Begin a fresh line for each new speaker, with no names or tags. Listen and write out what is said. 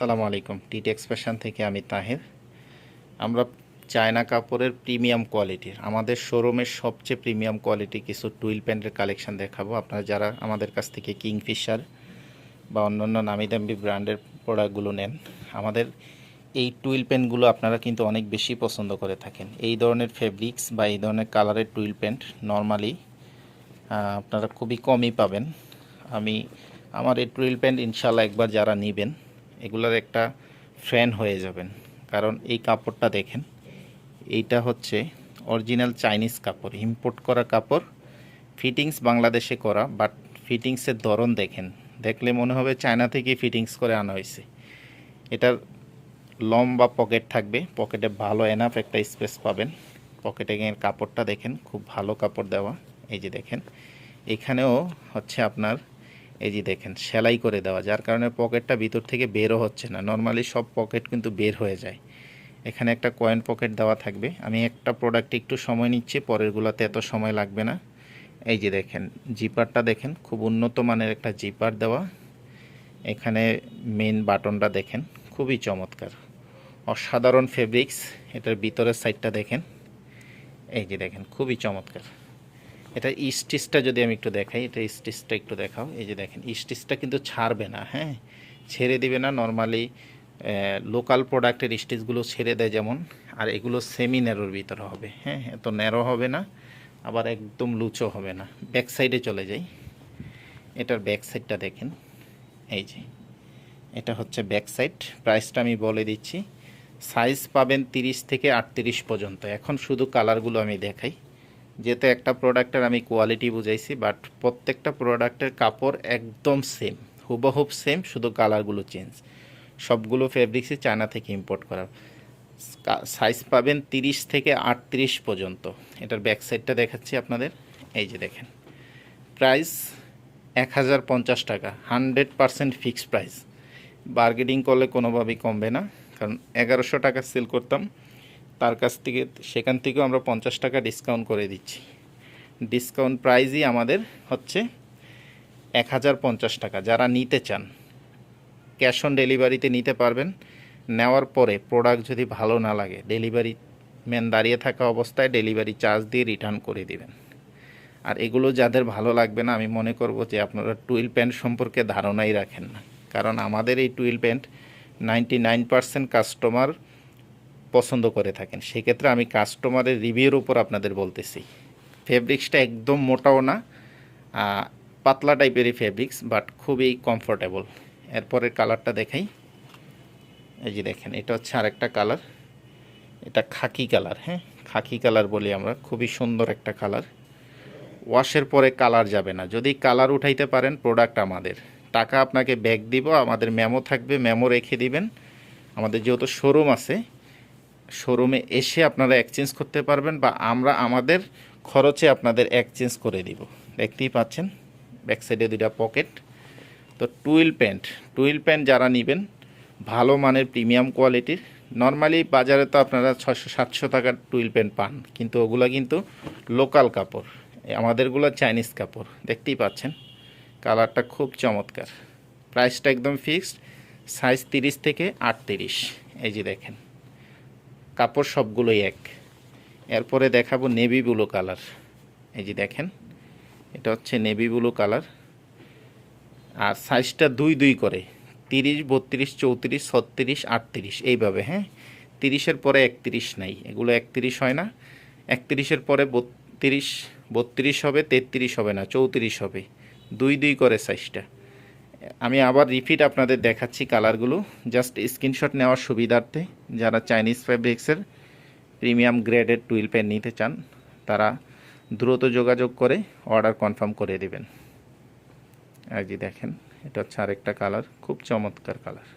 সালামু আলাইকুম। TT expression থেকে আমি তাহের। আমরা চায়না কাপড়ের প্রিমিয়াম কোয়ালিটির আমাদের শোরুমের সবচেয়ে প্রিমিয়াম কোয়ালিটি কিছু টুইল প্যান্টের কালেকশন দেখাবো। আপনারা যারা আমাদের কাছ থেকে কিংফিশার বা অন্যান্য নামি দামি ব্র্যান্ডের প্রোডাক্টগুলো নেন, আমাদের এই টুইল প্যান্টগুলো আপনারা কিন্তু অনেক বেশি পছন্দ করে থাকেন। এই ধরনের ফেব্রিক্স বা এই ধরনের কালারের টুইল প্যান্ট নর্মালি আপনারা খুবই কমই পাবেন। আমি, আমার এই টুইল প্যান্ট ইনশাল্লাহ একবার যারা নেবেন এগুলোর একটা ফ্যান হয়ে যাবেন। কারণ এই কাপড়টা দেখেন, এইটা হচ্ছে অরিজিনাল চাইনিজ কাপড়, ইম্পোর্ট করা কাপড়, ফিটিংস বাংলাদেশে করা, বাট ফিটিংসের ধরন দেখেন। দেখলে মনে হবে চায়না থেকে ফিটিংস করে আনা হয়েছে। এটার লম্বা পকেট থাকবে, পকেটে ভালো এনাফ একটা স্পেস পাবেন। পকেটে কাপড়টা দেখেন, খুব ভালো কাপড় দেওয়া, এই যে দেখেন। এখানেও হচ্ছে আপনার এই যে দেখেন, সেলাই করে দেওয়া, যার কারণে পকেটটা ভিতর থেকে বেরও হচ্ছে না। নর্মালি সব পকেট কিন্তু বের হয়ে যায়। এখানে একটা কয়েন পকেট দেওয়া থাকবে। আমি একটা প্রোডাক্ট একটু সময় নিচ্ছি, পরেরগুলোতে এত সময় লাগবে না। এই যে দেখেন জিপারটা দেখেন, খুব উন্নত মানের একটা জিপার দেওয়া। এখানে মেন বাটনটা দেখেন, খুবই চমৎকার। অসাধারণ ফেব্রিক্স এটার ভিতরের সাইডটা দেখেন। এই যে দেখেন, খুবই চমৎকার। এটা স্টিচটা যদি আমি একটু দেখাই, এটা স্টিচটা একটু দেখাও। এই যে দেখেন স্টিচটা কিন্তু ছাড়বে না হ্যাঁ? ছেড়ে দিবে না নর্মালি লোকাল প্রোডাক্টের স্টিচগুলো ছেড়ে দেয় যেমন, আর এগুলো সেমি ন্যারোর ভিতরে হবে হ্যাঁ? এত ন্যারো হবে না, আবার একদম লুচো হবে না। ব্যাক সাইডে চলে যাই। এটার ব্যাক সাইডটা দেখেন। এই যে, এটা হচ্ছে ব্যাক সাইড প্রাইসটা আমি বলে দিচ্ছি। সাইজ পাবেন তিরিশ থেকে আটত্রিশ পর্যন্ত। এখন শুধু কালারগুলো আমি দেখাই। যেহেতু একটা প্রোডাক্টের আমি কোয়ালিটি বুঝাইছি বাট প্রত্যেকটা প্রোডাক্টের কাপড় একদম সেম হুবহুব সেম শুধু কালারগুলো চেঞ্জ সবগুলো ফেব্রিক্সই চায়না থেকে ইম্পোর্ট করা সাইজ পাবেন তিরিশ থেকে আটত্রিশ পর্যন্ত। এটার ব্যাক সাইডটা দেখাচ্ছি আপনাদের। এই যে দেখেন। প্রাইস এক হাজার পঞ্চাশ টাকা hundred percent fixed price bargaining করলে কোনোভাবেই কমবে না, কারণ এগারোশো টাকা সেল করতাম। তার কাছ থেকে সেখান থেকেও আমরা পঞ্চাশ টাকা ডিসকাউন্ট করে দিচ্ছি। ডিসকাউন্ট প্রাইজই আমাদের হচ্ছে এক হাজার পঞ্চাশ টাকা। যারা নিতে চান ক্যাশ অন ডেলিভারিতে নিতে পারবেন। নেওয়ার পরে প্রোডাক্ট যদি ভালো না লাগে ডেলিভারি ম্যান দাঁড়িয়ে থাকা অবস্থায় ডেলিভারি চার্জ দিয়ে রিটার্ন করে দিবেন। আর এগুলো যাদের ভালো লাগবে না, আমি মনে করব যে আপনারা টুইল প্যান্ট সম্পর্কে ধারণাই রাখেন না। কারণ আমাদের এই twill pant ninety nine percent customer পছন্দ করে থাকেন। সেক্ষেত্রে আমি কাস্টমারের রিভিউর উপর আপনাদের বলতেছি। ফেব্রিক্সটা একদম মোটাও না পাতলা টাইপেরই ফেব্রিক্স বাট খুবই কমফোর্টেবল এরপরের কালারটা দেখাই। এই যে দেখেন, এটা হচ্ছে আরেকটা কালার এটা খাকি কালার হ্যাঁ? খাকি কালার বলি আমরা, খুবই সুন্দর একটা কালার ওয়াশের পরে কালার যাবে না। যদি কালার উঠাইতে পারেন প্রোডাক্ট আমাদের। টাকা আপনাকে ব্যাগ দিব, আমাদের মেমো থাকবে মেমো রেখে দিবেন। আমাদের যেহেতু শোরুম আছে শোরুমে এসে আপনারা এক্সচেঞ্জ করতে পারবেন বা আমরা আমাদের খরচে আপনাদের এক্সচেঞ্জ করে দিব। দেখতেই পাচ্ছেন ব্যাক সাইডে দুইটা পকেট তো টুইল প্যান্ট টুইল প্যান্ট যারা নেবেন, ভালো মানের প্রিমিয়াম কোয়ালিটির নর্মালি বাজারে তো আপনারা ছশো সাতশো টাকার টুইল প্যান্ট পান, কিন্তু ওগুলো কিন্তু লোকাল কাপড়, আমাদেরগুলো চাইনিজ কাপড়, দেখতেই পাচ্ছেন। কালারটা খুব চমৎকার। প্রাইসটা একদম ফিক্সড সাইজ তিরিশ থেকে আটত্রিশ। এই যে দেখেন কাপড় সবগুলোই এক। এরপরে দেখাবো নেভি ব্লু কালার। এই যে দেখেন, এটা হচ্ছে নেভি ব্লু কালার। আর সাইজটা দুই দুই করে, তিরিশ, বত্রিশ, চৌত্রিশ, ছত্রিশ, আটত্রিশ, এইভাবে হ্যাঁ? তিরিশের পরে একত্রিশ নাই, এগুলো একত্রিশ হয় না। একত্রিশের পরে বত্রিশ বত্রিশ হবে, তেত্রিশ হবে না, চৌত্রিশ হবে। দুই দুই করে সাইজটা। আমি আবার রিপিট আপনাদের দেখাচ্ছি কালারগুলো জাস্ট স্ক্রিনশট নেওয়ার সুবিধার্থে যারা চাইনিজ ফ্যাব্রিক্সের প্রিমিয়াম গ্রেডের টুইল প্যান্ট নিতে চান, তারা দ্রুত যোগাযোগ করে অর্ডার কনফার্ম করে দেবেন। আর দেখেন, এটা হচ্ছে আরেকটা কালার খুব চমৎকার কালার